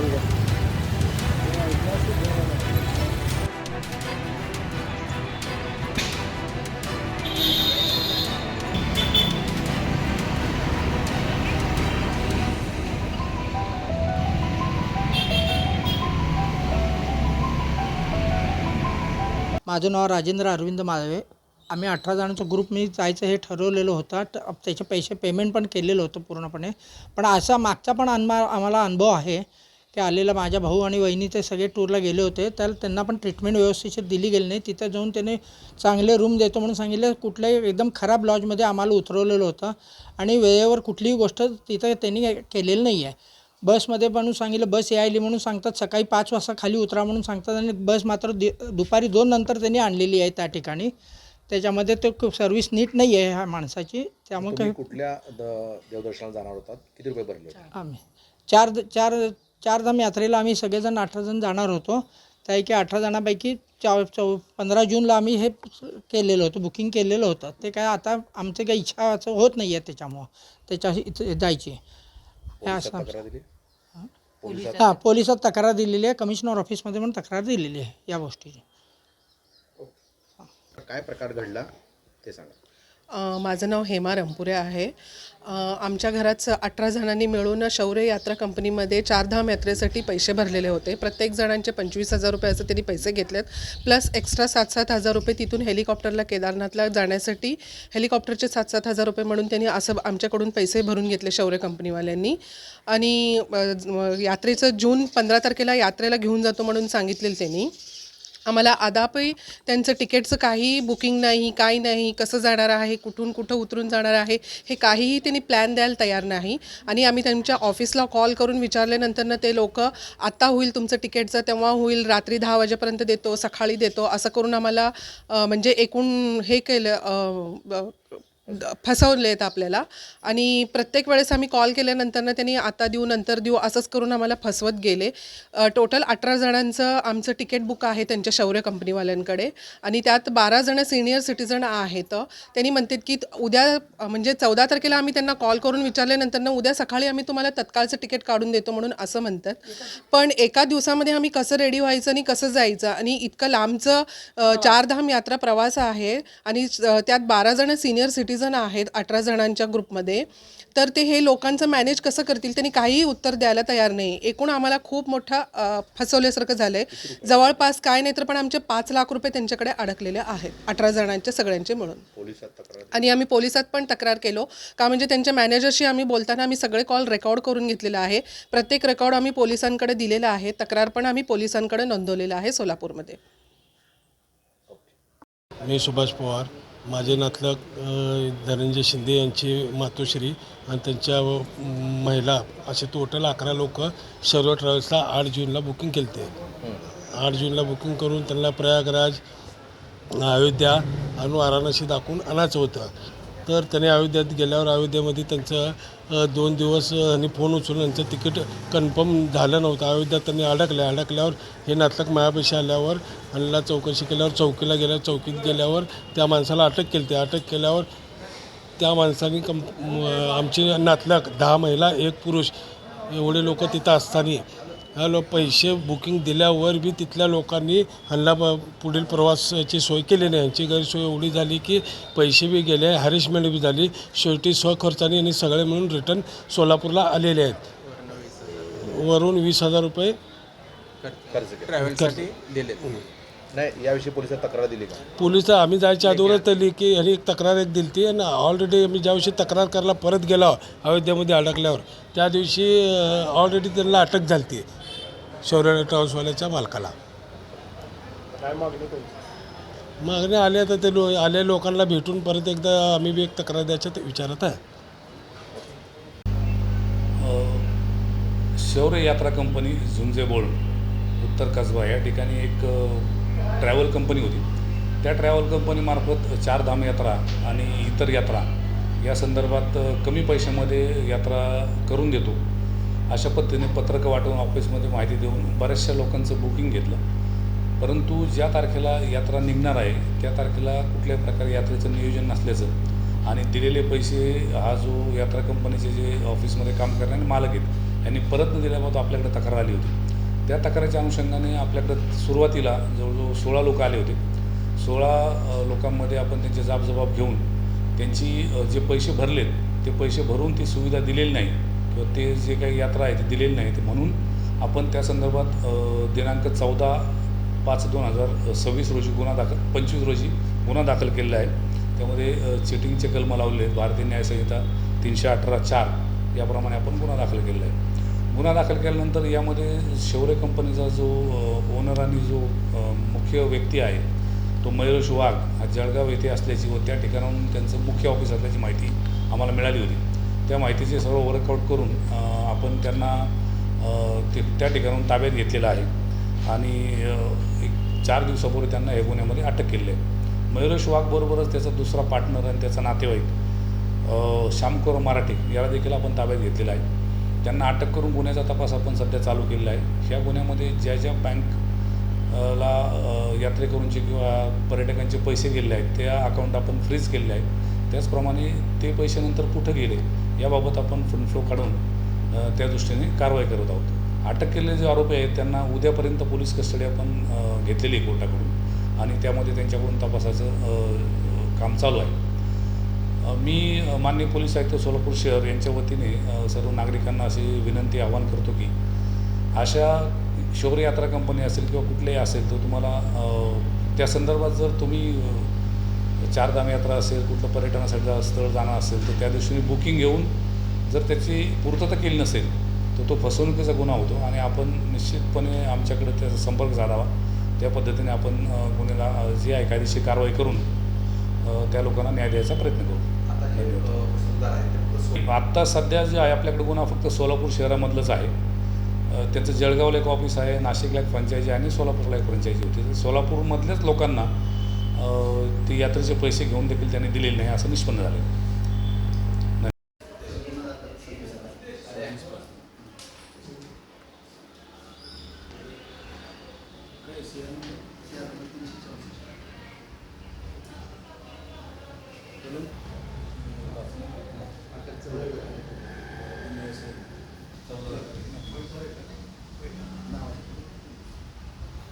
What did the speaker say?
लावून माझं नाव राजेंद्र अरविंद माधवे आम्ही अठरा जणांचा ग्रुप मी जायचं हे ठरवलेलं होतं. त्याचे पैसे पेमेंट पण केलेलं होतं पूर्णपणे. पण असा मागचा पण अनुभव आम्हाला अनुभव आहे. की आलेला माझ्या भाऊ आणि वहिनी ते सगळे टूरला गेले होते. तर त्यांना पण ट्रीटमेंट व्यवस्थित दिली गेली नाही. तिथं जाऊन त्याने चांगले रूम देतो म्हणून सांगितलं. कुठल्याही एकदम खराब लॉजमध्ये आम्हाला उतरवलेलं होतं. आणि वेळेवर कुठलीही गोष्ट तिथं त्यांनी केलेली नाही आहे बसमध्ये पण सांगितलं बस यायली म्हणून सांगतात सकाळी पाच वाजता खाली उतरा म्हणून सांगतात आणि बस मात्र दि दुपारी दोन नंतर त्यांनी आणलेली आहे त्या ठिकाणी. त्याच्यामध्ये तो सर्व्हिस नीट नाही आहे ह्या माणसाची. त्यामुळे काही कुठल्या देवदर्शनाला जाणार होतात? किती रुपये भरले आम्ही चार चार चारधाम यात्रेला आम्ही सगळेजण अठरा जण जाणार होतो. त्यापैकी अठरा जणांपैकी चौ चौ पंधरा जूनला आम्ही हे केलेलं होतं बुकिंग केलेलं होतं. ते काय आता आमचं काही इच्छा असं होत नाही आहे त्याच्यामुळं. त्याच्या इथे जायची. हे पोलिसात असं तक्रार दिली? पोलिसात. हां पोलिसात तक्रार दिलेली आहे. कमिशनर ऑफिसमध्ये पण तक्रार दिलेली आहे या गोष्टीची. काय प्रकार घडला ते सांगा. माझं नाव हेमा रंपुरे आहे. आमच्या घरात अठरा जणांनी मिळून शौर्य यात्रा कंपनीमध्ये चारधाम यात्रेसाठी पैसे भरलेले होते. प्रत्येक जणांचे पंचवीस हजार रुपये असं त्यांनी पैसे घेतलेत. प्लस एक्स्ट्रा सात सात हजार रुपये तिथून हेलिकॉप्टरला केदारनाथला जाण्यासाठी हेलिकॉप्टरचे सात सात हजार रुपये म्हणून त्यांनी असं आमच्याकडून पैसे भरून घेतले शौर्य कंपनीवाल्यांनी. आणि यात्रेचं जून पंधरा तारखेला यात्रेला घेऊन जातो म्हणून सांगितलेलं त्यांनी. आम्हाला अदापही त्यांचं तिकीटचं काही बुकिंग नाही काही नाही कसं जाणार आहे कुठून कुठं उतरून जाणार आहे हे काहीही त्यांनी प्लॅन द्यायला तयार नाही. आणि आम्ही त्यांच्या ऑफिसला कॉल करून विचारल्यानंतरनं ते लोक आत्ता होईल तुमचं तिकीटचं तेव्हा होईल रात्री दहा वाजेपर्यंत देतो सकाळी देतो असं करून आम्हाला म्हणजे एकूण हे केलं फसवलेत आपल्याला. आणि प्रत्येक वेळेस आम्ही कॉल केल्यानंतरनं त्यांनी आता देऊ नंतर देऊ असंच करून आम्हाला फसवत गेले. टोटल अठरा जणांचं आमचं तिकीट बुक आहे त्यांच्या शौर्य कंपनीवाल्यांकडे आणि त्यात बारा जण सिनियर सिटीजन आहेत. त्यांनी म्हणतात की उद्या म्हणजे चौदा तारखेला आम्ही त्यांना कॉल करून विचारल्यानंतरनं उद्या सकाळी आम्ही तुम्हाला तत्काळचं तिकीट काढून देतो म्हणून असं म्हणतात. पण एका दिवसामध्ये आम्ही कसं रेडी व्हायचं आणि कसं जायचं आणि इतकं लांबचं अ, चारधाम यात्रा प्रवास आहे. आणि त्यात बारा जण सिनियर सिटीजन आहेत अठरा जणांच्या ग्रुपमध्ये. तर ते हे लोकांचं मॅनेज कसं करतील त्यांनी काहीही उत्तर द्यायला तयार नाही. एकूण आम्हाला खूप मोठा फसवल्यासारखं झालं आहे जवळपास काय नाही तर पण आमचे पाच लाख रुपये त्यांच्याकडे अडकलेले आहेत अठरा जणांचे सगळ्यांचे तक्रार आणि आम्ही पोलिसात पण तक्रार केलो. का म्हणजे त्यांच्या मॅनेजरशी आम्ही बोलताना आम्ही सगळे कॉल रेकॉर्ड करून घेतलेला आहे. प्रत्येक रेकॉर्ड आम्ही पोलिसांकडे दिलेला आहे. तक्रार पण आम्ही पोलिसांकडे नोंदवलेला आहे सोलापूरमध्ये. मी सुभाष पवार. माझे नातलग धनंजय शिंदे यांची मातोश्री आणि त्यांच्या महिला असे टोटल अकरा लोक सर्व ट्रॅव्हल्सला आठ जूनला बुकिंग केले ते आठ जूनला बुकिंग करून त्यांना प्रयागराज अयोध्या आणि वाराणसी दाखवून आणायचं होतं. तर त्याने अयोध्यात गेल्यावर अयोध्येमध्ये त्यांचं दोन दिवस आणि फोन उचलून त्यांचं तिकीट कन्फर्म झालं नव्हतं. अयोध्यात त्यांनी अडकले अडकल्यावर हे नाटक मायापाशी आल्यावर आणला चौकशी केल्यावर चौकीला गेल्यावर चौकीत गेल्यावर त्या माणसाला अटक केली. ते अटक केल्यावर त्या माणसाने कम आमची नातलक दहा महिला एक पुरुष एवढे लोक तिथं असताना लो पैसे बुकिंग दिल्यावर बी तिथल्या लोकांनी ह्यांना ब पुढील प्रवासाची सोय केली नाही. यांची गैरसोय एवढी झाली की पैसे बी गेले हॅरेसमेंट बी झाली. शेवटी स्वखर्चाने आणि सगळे मिळून रिटर्न सोलापूरला आलेले आहेत. वरून वीस हजार रुपये कर्ज केलं नाही याविषयी पोलिसात तक्रार दिली का? पोलीस आम्ही जायच्या अगोदरच दिली की ह्यांनी एक तक्रार एक दिली ती आणि ऑलरेडी आम्ही ज्या दिवशी तक्रार करायला परत गेलो अयोध्येमध्ये अडकल्यावर त्या दिवशी ऑलरेडी त्यांना अटक झाली ती शौर्य ट्रॅव्हल्सवाल्याच्या मालकाला. मागणी आल्या तर ते लो आल्या लोकांना भेटून परत एकदा आम्ही बी एक तक्रार द्यायच्या ते विचारत आहे. शौर्य यात्रा कंपनी झुंजेबोळ उत्तर कसबा या ठिकाणी एक ट्रॅव्हल कंपनी होती. त्या ट्रॅव्हल कंपनीमार्फत चारधाम यात्रा आणि इतर यात्रा या संदर्भात कमी पैशामध्ये यात्रा करून देतो. अशा पद्धतीने पत्रकं वाटून ऑफिसमध्ये माहिती देऊन बऱ्याचशा लोकांचं बुकिंग घेतलं. परंतु ज्या तारखेला यात्रा निघणार आहे त्या तारखेला कुठल्याही प्रकारे यात्रेचं नियोजन नसल्याचं आणि दिलेले पैसे हा जो यात्रा कंपनीचे जे ऑफिसमध्ये काम करणारे मालक आहेत यांनी परत न दिल्याबाबत आपल्याकडे तक्रार आली होती. त्या तक्रारीच्या अनुषंगाने आपल्याकडं सुरुवातीला जवळजवळ सोळा लोक आले होते. सोळा लोकांमध्ये आपण त्यांचे जाबजबाब घेऊन त्यांची जे पैसे भरलेत ते पैसे भरून ती सुविधा दिलेली नाही. ते जे काही यात्रा आहे ती दिलेली नाही ते म्हणून आपण त्या संदर्भात दिनांक चौदा पाच दोन हजार सव्वीस रोजी गुन्हा दाखल पंचवीस रोजी गुन्हा दाखल केलेला आहे. त्यामध्ये चिटिंगचे कलम लावले आहेत भारतीय न्यायसंहिता तीनशे अठरा चार याप्रमाणे आपण गुन्हा दाखल केलेला आहे. गुन्हा दाखल केल्यानंतर यामध्ये शौर्य कंपनीचा जो ओनर आणि जो मुख्य व्यक्ती आहे तो मयुरेश वाघ हा जळगाव येथे असल्याची व त्या ठिकाणाहून त्यांचं मुख्य ऑफिस असल्याची माहिती आम्हाला मिळाली होती. त्या माहितीचे सर्व वर्कआउट करून आपण त्यांना ते त्या ठिकाणाहून ताब्यात घेतलेलं आहे. आणि एक चार दिवसापूर्वी त्यांना या गुन्ह्यामध्ये अटक केली आहे. मयुरेश वाघबरोबरच त्याचा दुसरा पार्टनर आणि त्याचा नातेवाईक श्यामकोर मराठे याला देखील आपण ताब्यात घेतलेला आहे. त्यांना अटक करून गुन्ह्याचा तपास आपण सध्या चालू केलेला आहे. ह्या गुन्ह्यामध्ये ज्या ज्या बँक ला यात्रेकरूंचे किंवा पर्यटकांचे पैसे गेलेले आहेत त्या अकाउंट आपण फ्रीज केलेले आहेत. त्याचप्रमाणे ते पैसे नंतर कुठं गेले याबाबत आपण फंड फ्लो काढून त्या दृष्टीने कारवाई करत आहोत. अटक केलेले जे आरोपी आहेत त्यांना उद्यापर्यंत पोलीस कस्टडी आपण घेतलेली आहे कोर्टाकडून आणि त्यामध्ये त्यांच्याकडून तपासाचं काम चालू आहे. मी मान्य माननीय पोलीस आयुक्त सोलापूर शहर यांच्या वतीने सर्व नागरिकांना अशी विनंती आवाहन करतो की अशा शौर्य यात्रा कंपनी असेल किंवा कुठलेही असेल तर तुम्हाला त्या संदर्भात जर तुम्ही चारधाम यात्रा असेल कुठलं पर्यटनासाठी स्थळ जाणं असेल तर त्या दिवशी बुकिंग घेऊन जर त्याची पूर्तता केली नसेल तर तो फसवणुकीचा गुन्हा होतो आणि आपण निश्चितपणे आमच्याकडे त्याचा संपर्क साधावा. त्या पद्धतीने आपण गुन्ह्याला अ, जी आहे कायदेशीर कारवाई करून त्या लोकांना न्याय द्यायचा प्रयत्न करू. आत्ता सध्या जे आहे आपल्याकडे गुन्हा फक्त सोलापूर शहरामधलंच आहे. त्याचं जळगावला एक ऑफिस आहे नाशिकला एक फ्रँचायझी आणि सोलापूरला एक फ्रँचायझी होती. तर सोलापूरमधल्याच लोकांना ते यात्रेचे पैसे घेऊन देखील त्यांनी दिलेले नाही असं निष्पन्न झालं. आहे